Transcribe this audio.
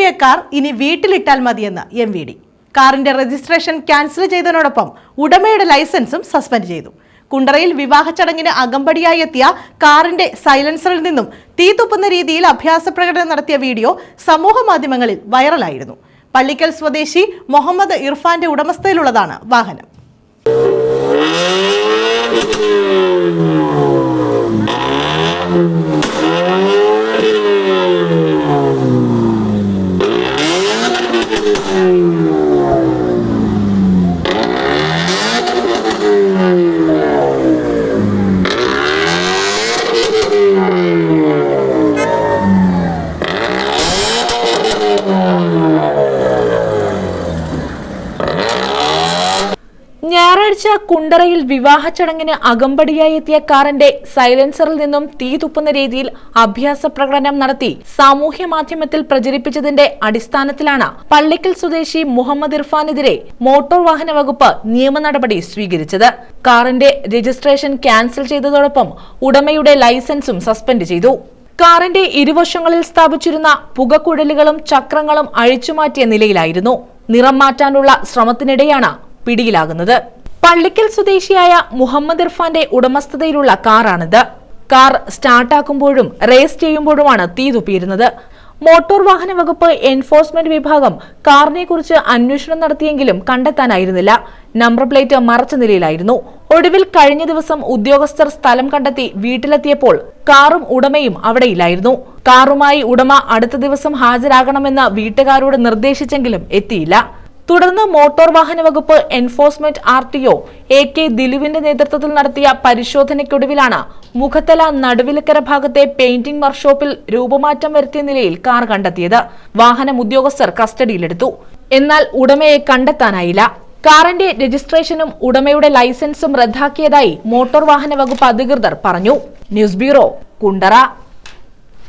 തീതുപ്പിയ car ഇനി വീട്ടിലിട്ടാൽ മതിയെന്ന് എം വി ഡി. കാറിന്റെ രജിസ്ട്രേഷൻ ക്യാൻസൽ ചെയ്തതിനോടൊപ്പം ഉടമയുടെ ലൈസൻസും സസ്പെൻഡ് ചെയ്തു. കുണ്ടറയിൽ വിവാഹ ചടങ്ങിന് അകമ്പടിയായി എത്തിയ കാറിന്റെ സൈലൻസറിൽ നിന്നും തീ തുപ്പുന്ന രീതിയിൽ അഭ്യാസ പ്രകടനം നടത്തിയ വീഡിയോ സമൂഹ മാധ്യമങ്ങളിൽ വൈറലായിരുന്നു. പള്ളിക്കൽ സ്വദേശി മുഹമ്മദ് ഇർഫാന്റെ ഉടമസ്ഥയിലുള്ളതാണ് വാഹനം. ഞായറാഴ്ച കുണ്ടറയിൽ വിവാഹ ചടങ്ങിന് അകമ്പടിയായി എത്തിയ കാറിന്റെ സൈലൻസറിൽ നിന്നും തീ തുപ്പുന്ന രീതിയിൽ അഭ്യാസ പ്രകടനം നടത്തി സാമൂഹ്യ മാധ്യമത്തിൽ പ്രചരിപ്പിച്ചതിന്റെ അടിസ്ഥാനത്തിലാണ് പള്ളിക്കൽ സ്വദേശി മുഹമ്മദ് ഇർഫാനെതിരെ മോട്ടോർ വാഹന വകുപ്പ് നിയമ നടപടി സ്വീകരിച്ചത്. കാറിന്റെ രജിസ്ട്രേഷൻ ക്യാൻസൽ ചെയ്തതോടൊപ്പം ഉടമയുടെ ലൈസൻസും സസ്പെൻഡ് ചെയ്തു. കാറിന്റെ ഇരുവശങ്ങളിൽ സ്ഥാപിച്ചിരുന്ന പുകക്കുഴലുകളും ചക്രങ്ങളും അഴിച്ചുമാറ്റിയ നിലയിലായിരുന്നു നിറം മാറ്റാനുള്ള ശ്രമത്തിനിടെയാണ് പിടിയിലാകുന്നത്. പള്ളിക്കൽ സ്വദേശിയായ മുഹമ്മദ് ഇർഫാന്റെ ഉടമസ്ഥതയിലുള്ള കാറാണിത്. കാർ സ്റ്റാർട്ടാക്കുമ്പോഴും റേസ് ചെയ്യുമ്പോഴുമാണ് തീ തുപ്പിയിരുന്നത്. മോട്ടോർ വാഹന വകുപ്പ് എൻഫോഴ്സ്മെന്റ് വിഭാഗം കാറിനെക്കുറിച്ച് അന്വേഷണം നടത്തിയെങ്കിലും കണ്ടെത്താനായിരുന്നില്ല. നമ്പർ പ്ലേറ്റ് മറച്ച നിലയിലായിരുന്നു. ഒടുവിൽ കഴിഞ്ഞ ദിവസം ഉദ്യോഗസ്ഥർ സ്ഥലം കണ്ടെത്തി വീട്ടിലെത്തിയപ്പോൾ കാറും ഉടമയും അവിടെയില്ലായിരുന്നു. കാറുമായി ഉടമ അടുത്ത ദിവസം ഹാജരാകണമെന്ന് വീട്ടുകാരോട് നിർദ്ദേശിച്ചെങ്കിലും എത്തിയില്ല. തുടർന്ന് മോട്ടോർ വാഹന വകുപ്പ് enforcement R T O A K ദിലുവിന്റെ നേതൃത്വത്തിൽ നടത്തിയ പരിശോധനയ്ക്കൊടുവിലാണ് മുഖത്തല നടുവിലക്കര ഭാഗത്തെ പെയിന്റിംഗ് വർക്ക്ഷോപ്പിൽ രൂപമാറ്റം വരുത്തിയ നിലയിൽ കാർ കണ്ടെത്തിയത്. വാഹനം ഉദ്യോഗസ്ഥർ കസ്റ്റഡിയിലെടുത്തു. എന്നാൽ ഉടമയെ കണ്ടെത്താനായില്ല. കാറിന്റെ രജിസ്ട്രേഷനും ഉടമയുടെ ലൈസൻസും റദ്ദാക്കിയതായി മോട്ടോർ വാഹന വകുപ്പ് അധികൃതർ പറഞ്ഞു. News bureau Kundara.